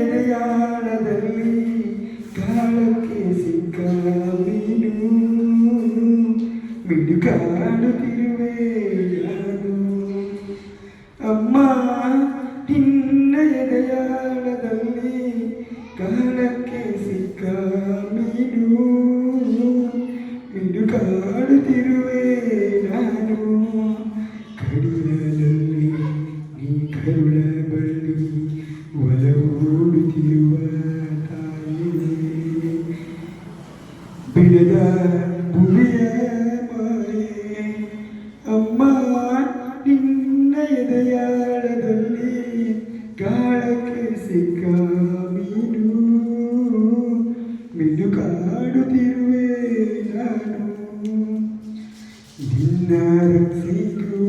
ಎದೆಯಾಳದಲ್ಲಿ ಕಾಲಕ್ಕೆ ಸಿಕ್ಕ ಮೀನು ಮಿಡುಕಾಡುತ್ತಿರುವೆ ನಾನು ಅಮ್ಮ ನಿನ್ನ ಎದೆಯಾಳದಲ್ಲಿ ಕಾಲಕ್ಕೆ ಸಿಕ್ಕ ಮೀನು ಮಿಡುಕಾಡುತ್ತಿರುವೆ ಒಲವೂಡುತ್ತಿರುವ ತಾಯಿ ಬಿಡದ ಭೂಮಿಯ ಮಾಯೆ ಅಮ್ಮ ನಿನ್ನ ಎದೆಯಾಳದಲ್ಲಿ ಗಾಳಕ್ಕೆ ಸಿಕ್ಕ ಮೀನು ಮಿನು ಕಾಡುತ್ತಿರುವೆ ನಾನು ನಿನ್ನ ರಕ್ಷಿಗೂಡಲ್ಲಿ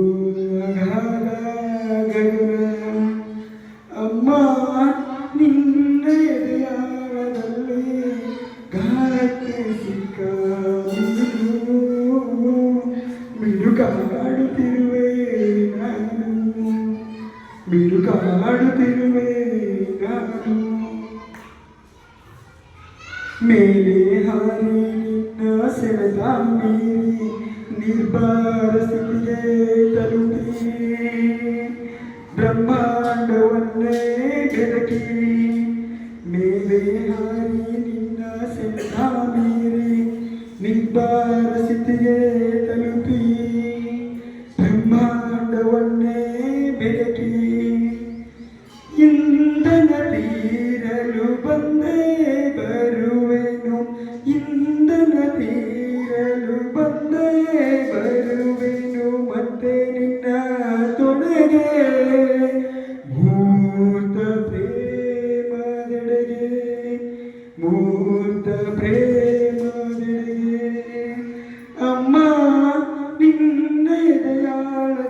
ಮಿಡುಕಾಡುತ್ತಿರುವೆ ನಾನು ಮೇಲೆ ಹಾರಿ ನಿನ್ನ ಸೆಳೆದ ಮೀರಿ ನಿರ್ಭರ ಸ್ಥಿತಿಗೆ ತಲುಪಿ ಬ್ರಹ್ಮಾಂಡವನ್ನೇ ಬೆಳಕಿ ಮೇಲೆ ಹಾರಿ ನಿನ್ನ ಸೆಳೆದ ಮೀರಿ ನಿರ್ಭರ ಸ್ಥಿತಿಗೆ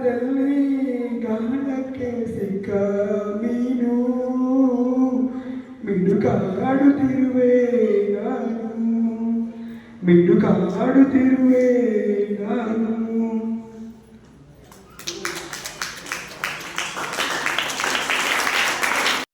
ಎದೆಯಾಳದಲ್ಲಿ ಗಾಳಕ್ಕೆ ಸಿಕ್ಕ ಮೀನು ಮಿಡುಕಾಡುತ್ತಿರುವೆ ನಾನು ಮಿಡುಕಾಡುತ್ತಿರುವೆ ನಾನು